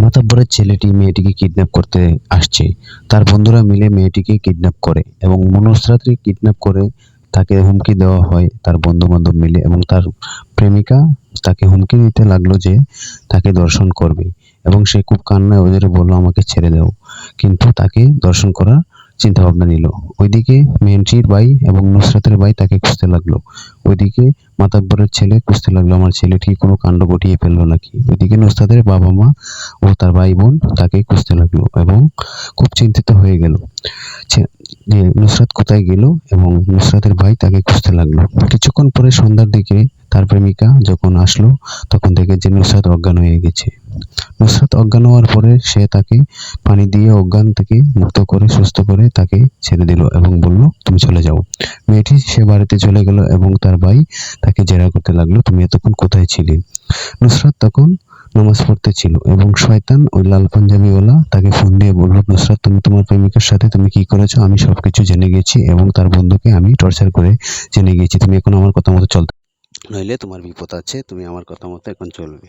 মাতব্বরের ছেলেটি মেয়েটিকে কিডন্যাপ করতে আসছে। তার বন্ধুরা মিলে মেয়েটিকে কিডন্যাপ করে এবং মনস্রাত্রী কিডন্যাপ করে তাকে হুমকি দেওয়া হয় তার বন্ধু বান্ধব মিলে এবং তার প্রেমিকা তাকে হুমকি দিতে লাগল যে তাকে দর্শন করবে এবং সে খুব কান্নায় ওদের বলল, আমাকে ছেড়ে দেও। কিন্তু তাকে দর্শন করার চিন্তা ভাবনা নিল। ওইদিকে মেয়েটির ভাই এবং নুসরাতের ভাই তাকে খুঁজতে লাগল। ওইদিকে মাতাব্বরের ছেলে খুঁজতে লাগল, আমার ছেলেটি কোনো কাণ্ড ঘটিয়ে ফেলল নাকি? ওইদিকে নুসরাতের বাবা মা ও তার ভাই বোন তাকে খুঁজতে লাগল এবং খুব চিন্তিত হয়ে গেল। যে নুসরাত কোথায় গেল এবং নুসরাতের ভাই তাকে খুঁজতে লাগল। কিছুক্ষণ পরে সন্ধ্যার দিকে তার প্রেমিকা যখন আসলো, তখন দেখে যে নুসরাত অজ্ঞান হয়ে গেছে। নুসরাত অজ্ঞান হওয়ার পরে সে তাকে পানি দিয়ে অজ্ঞান থেকে মুক্ত করে, সুস্থ করে তাকে ছেড়ে দিল এবং বলল, তুমি চলে যাও। মেয়েটি সে বাড়িতে চলে গেল এবং তার ভাই তাকে জেরা করতে লাগল, তুমি এতক্ষণ কোথায় ছিলে? নুসরাত তখন নামাজ পড়তে ছিল এবং শয়তান ওই লাল পাঞ্জাবিওয়ালা তাকে ফোন দিয়ে বলল, নুসরাত, তুমি তোমার প্রেমিকার সাথে তুমি কি করেছ? আমি সবকিছু জেনে গেছি এবং তার বন্ধুকে আমি টর্চার করে জেনে গেছি। তুমি এখন আমার কথা মতো চলতে নইলে তোমার বিপদ আছে, তুমি আমার কথা মতো এখন চলবে।